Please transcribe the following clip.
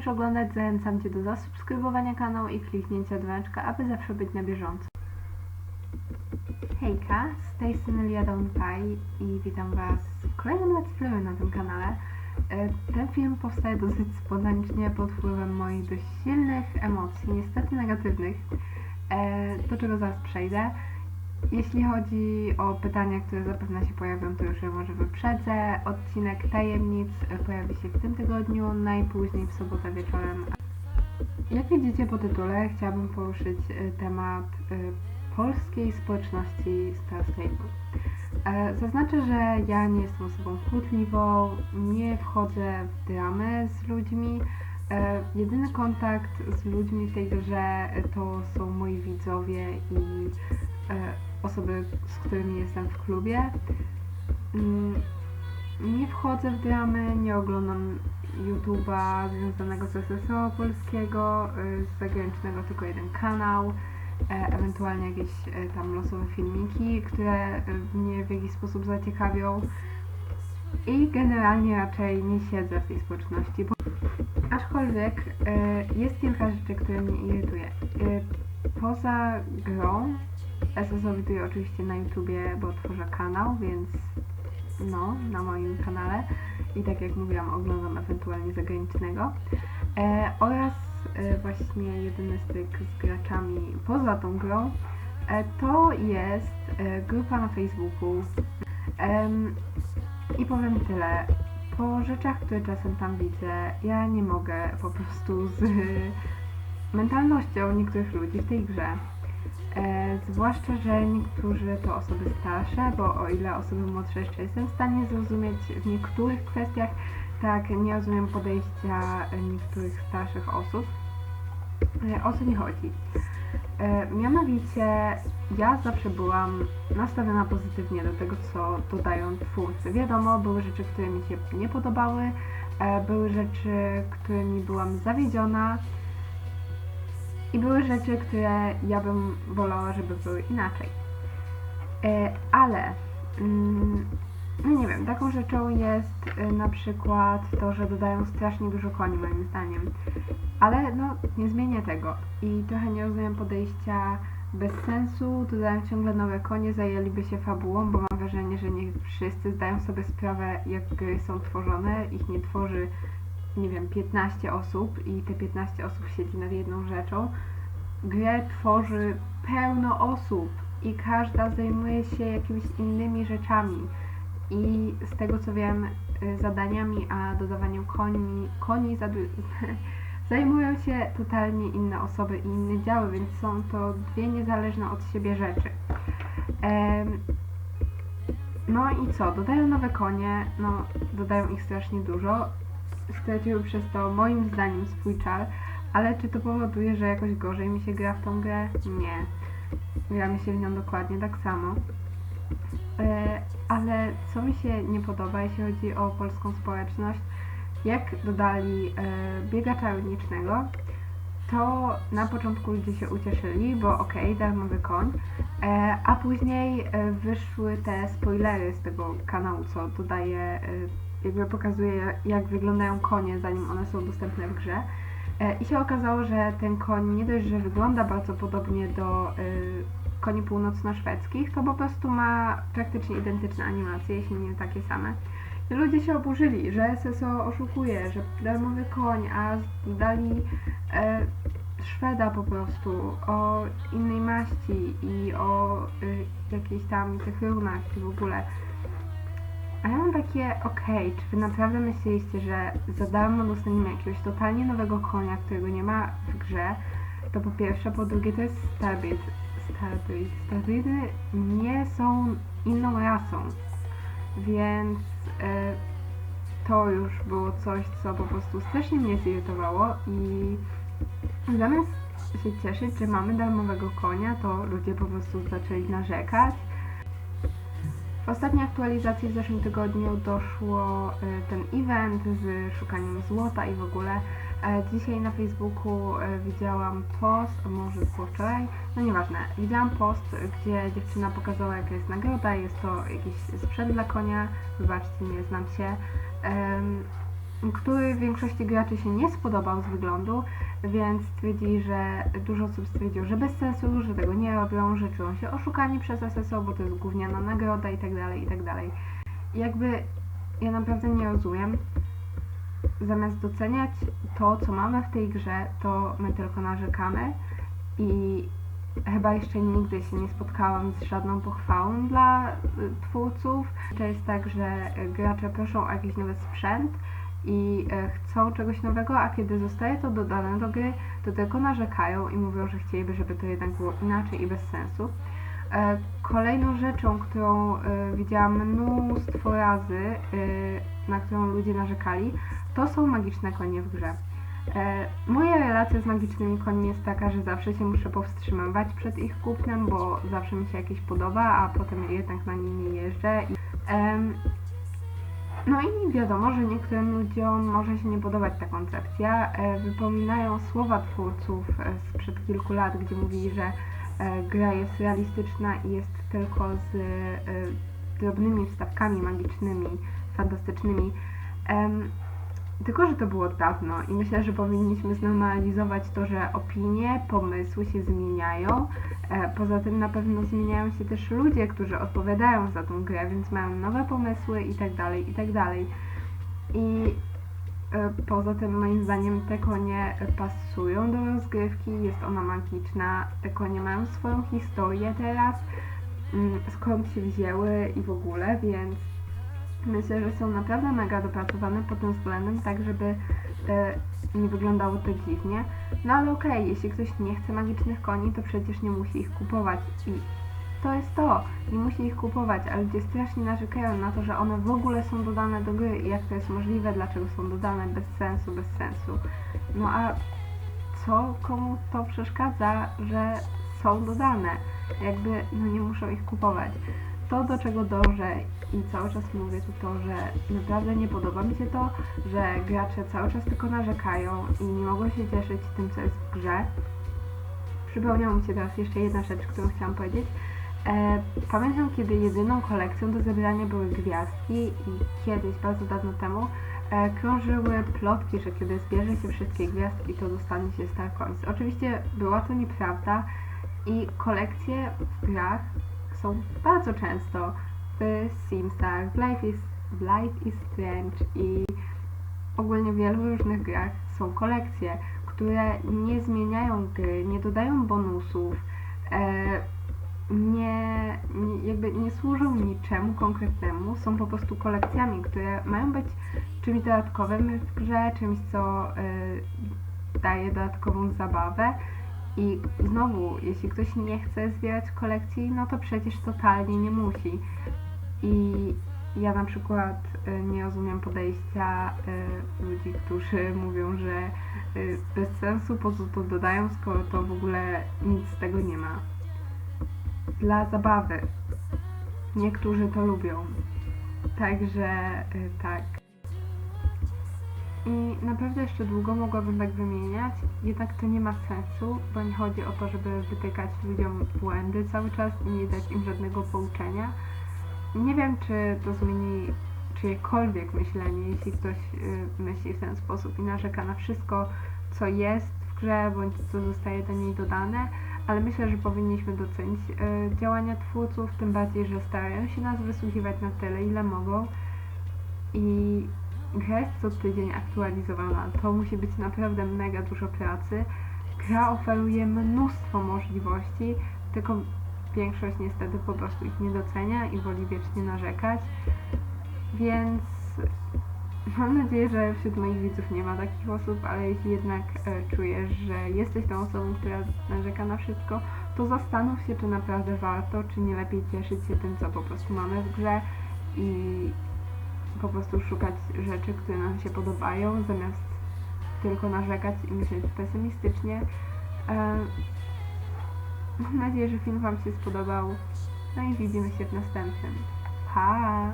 zaczniesz oglądać, zachęcam Cię do zasubskrybowania kanału i kliknięcia dzwoneczka, aby zawsze być na bieżąco. Hejka, z tej strony Lia i witam Was w kolejnym let's playu na tym kanale. E, Ten film powstaje dosyć spontanicznie pod wpływem moich dość silnych emocji, niestety negatywnych, e, do czego zaraz przejdę. Jeśli chodzi o pytania, które zapewne się pojawią, to już je może wyprzedzę. Odcinek tajemnic pojawi się w tym tygodniu, najpóźniej w sobotę wieczorem. Jak widzicie po tytule, chciałabym poruszyć e, temat e, polskiej społeczności Starscape'u. E, Zaznaczę, że ja nie jestem osobą kłótliwą, nie wchodzę w dramy z ludźmi. E, Jedyny kontakt z ludźmi w tej grze to są moi widzowie i osoby, z którymi jestem w klubie. Mm, Nie wchodzę w dramy, nie oglądam YouTube'a związanego z SSO polskiego, y, z zagranicznego tylko jeden kanał, e, ewentualnie jakieś e, tam losowe filmiki, które e, mnie w jakiś sposób zaciekawią. I generalnie raczej nie siedzę w tej społeczności, bo aczkolwiek jest kilka rzeczy, które mnie irytuje. Poza grą, SSO widuję oczywiście na YouTubie, bo tworzę kanał, więc no, na moim kanale i tak jak mówiłam, oglądam ewentualnie zagranicznego. E, oraz e, właśnie jedyny styk z graczami poza tą grą e, to jest e, grupa na Facebooku. Em, I powiem tyle. Po rzeczach, które czasem tam widzę, ja nie mogę po prostu z mentalnością niektórych ludzi w tej grze. E, zwłaszcza, że niektórzy to osoby starsze, bo o ile osoby młodsze jeszcze jestem w stanie zrozumieć w niektórych kwestiach, tak nie rozumiem podejścia niektórych starszych osób. E, o co mi chodzi? E, mianowicie ja zawsze byłam nastawiona pozytywnie do tego, co dodają twórcy. Wiadomo, były rzeczy, które mi się nie podobały, były rzeczy, którymi byłam zawiedziona, i były rzeczy, które ja bym wolała, żeby były inaczej. E, ale, mm, no nie wiem, taką rzeczą jest e, na przykład to, że dodają strasznie dużo koni, moim zdaniem. Ale no, nie zmienię tego. I trochę nie rozumiem podejścia bez sensu, dodają ciągle nowe konie, zajęliby się fabułą, bo mam wrażenie, że nie wszyscy zdają sobie sprawę, jak gry są tworzone. Ich nie tworzy nie wiem, 15 osób i te 15 osób siedzi nad jedną rzeczą. Grę tworzy pełno osób i każda zajmuje się jakimiś innymi rzeczami. I z tego co wiem, y, zadaniami, a dodawaniem koni, koni zajmują się totalnie inne osoby i inne działy, więc są to dwie niezależne od siebie rzeczy. No i co? Dodają nowe konie, no dodają ich strasznie dużo straciły przez to moim zdaniem swój czar, ale czy to powoduje, że jakoś gorzej mi się gra w tą grę? Nie. Gra mi się w nią dokładnie tak samo. E, ale co mi się nie podoba, jeśli chodzi o polską społeczność, jak dodali e, biegacza to na początku ludzie się ucieszyli, bo okej, darmowy koń, e, a później e, wyszły te spoilery z tego kanału, co dodaje jakby pokazuje, jak wyglądają konie, zanim one są dostępne w grze. E, I się okazało, że ten koń nie dość, że wygląda bardzo podobnie do y, koni północno-szwedzkich, to po prostu ma praktycznie identyczne animacje, jeśli nie takie same. I ludzie się oburzyli, że SSO oszukuje, że darmowy koń, a dali e, Szweda po prostu o innej maści i o y, jakichś tam tych runach i w ogóle. A ja mam takie, okej, czy wy naprawdę myśleliście, że za darmo dostaniemy jakiegoś totalnie nowego konia, którego nie ma w grze? To po pierwsze, po drugie to jest Starbreed. Starbreed. Starbreedy nie są inną rasą, więc e, to już było coś, co po prostu strasznie mnie zirytowało i zamiast się cieszyć, że mamy darmowego konia, to ludzie po prostu zaczęli narzekać. Ostatniej aktualizacji w zeszłym tygodniu. Doszło y, ten event z szukaniem złota i w ogóle. E, Dzisiaj na Facebooku e, widziałam post, może było wczoraj, no nieważne, widziałam post, gdzie dziewczyna pokazała jaka jest nagroda, jest to jakiś sprzęt dla konia, wybaczcie, nie znam się. Który większości graczy się nie spodobał z wyglądu, więc stwierdzili, że dużo osób stwierdziło, że bez sensu, że tego nie robią, że czują się oszukani przez SSO, bo to jest gówniana nagroda tak tak dalej. Jakby ja naprawdę nie rozumiem. Zamiast doceniać to, co mamy w tej grze, to my tylko narzekamy i chyba jeszcze nigdy się nie spotkałam z żadną pochwałą dla y, twórców. To jest tak, że gracze proszą o jakiś nowy sprzęt i y, chcą czegoś nowego, a kiedy zostaje to dodane do gry, to tylko narzekają i mówią, że chcieliby, żeby to jednak było inaczej i bez sensu. E, Kolejną rzeczą, którą y, widziałam mnóstwo razy, na którą ludzie narzekali, to są magiczne konie w grze. E, Moja relacja z magicznymi końmi jest taka, że zawsze się muszę powstrzymywać przed ich kupnem, bo zawsze mi się jakieś podoba, a potem jednak na nim nie jeżdżę. No i wiadomo, że niektórym ludziom może się nie podobać ta koncepcja. E, Wypominają słowa twórców e, sprzed kilku lat, gdzie mówili, że e, gra jest realistyczna i jest tylko z drobnymi wstawkami magicznymi, fantastycznymi. Tylko, że to było dawno i myślę, że powinniśmy znormalizować to, że opinie, pomysły się zmieniają. E, Poza tym na pewno zmieniają się też ludzie, którzy odpowiadają za tą grę, więc mają nowe pomysły i tak dalej, i tak. I e, poza tym moim zdaniem te konie pasują do rozgrywki, jest ona magiczna, te konie mają swoją historię teraz, mm, skąd się wzięły i w ogóle, więc Myślę, że są naprawdę mega dopracowane pod tym względem, tak żeby e, nie wyglądało to dziwnie. No ale okej, jeśli ktoś nie chce magicznych koni, to przecież nie musi ich kupować i to jest to, nie musi ich kupować, ale ludzie strasznie narzekają na to, że one w ogóle są dodane do gry i jak to jest możliwe, dlaczego są dodane bez sensu, bez sensu. No a co komu to przeszkadza, że są dodane? Jakby no nie muszą ich kupować to, do czego dążę i cały czas mówię to to, że naprawdę nie podoba mi się to, że gracze cały czas tylko narzekają i nie mogą się cieszyć tym, co jest w grze. Przypomniała mi się teraz jeszcze jedna rzecz, którą chciałam powiedzieć. E, pamiętam, kiedy jedyną kolekcją do zebrania były gwiazdki i kiedyś, bardzo dawno temu, e, krążyły plotki, że kiedy zbierze się wszystkie gwiazdki, to dostanie się Star Coins. Oczywiście była to nieprawda i kolekcje w grach są bardzo często w Simsach, w Life is, w Life is Strange i ogólnie w wielu różnych grach są kolekcje, które nie zmieniają gry, nie dodają bonusów, e, nie, nie, jakby nie służą niczemu konkretnemu, są po prostu kolekcjami, które mają być czymś dodatkowym w grze, czymś co e, daje dodatkową zabawę. I znowu, jeśli ktoś nie chce zbierać kolekcji, no to przecież totalnie nie musi. I ja na przykład y, nie rozumiem podejścia y, ludzi, którzy mówią, że y, bez sensu po co to dodają, skoro to w ogóle nic z tego nie ma. Dla zabawy. Niektórzy to lubią. Także tak. I naprawdę jeszcze długo mogłabym tak wymieniać, jednak to nie ma sensu, bo nie chodzi o to, żeby wytykać ludziom błędy cały czas i nie dać im żadnego pouczenia. Nie wiem, czy to zmieni czyjekolwiek myślenie, jeśli ktoś y, myśli w ten sposób i narzeka na wszystko, co jest w grze, bądź co zostaje do niej dodane, ale myślę, że powinniśmy docenić y, działania twórców, tym bardziej, że starają się nas wysłuchiwać na tyle, ile mogą i gra jest co tydzień aktualizowana. To musi być naprawdę mega dużo pracy. Gra oferuje mnóstwo możliwości, tylko większość niestety po prostu ich nie docenia i woli wiecznie narzekać. Więc mam nadzieję, że wśród moich widzów nie ma takich osób, ale jeśli jednak e, czujesz, że jesteś tą osobą, która narzeka na wszystko, to zastanów się, czy naprawdę warto, czy nie lepiej cieszyć się tym, co po prostu mamy w grze i po prostu szukać rzeczy, które nam się podobają, zamiast tylko narzekać i myśleć pesymistycznie. E, mam nadzieję, że film Wam się spodobał. No i widzimy się w następnym. Pa!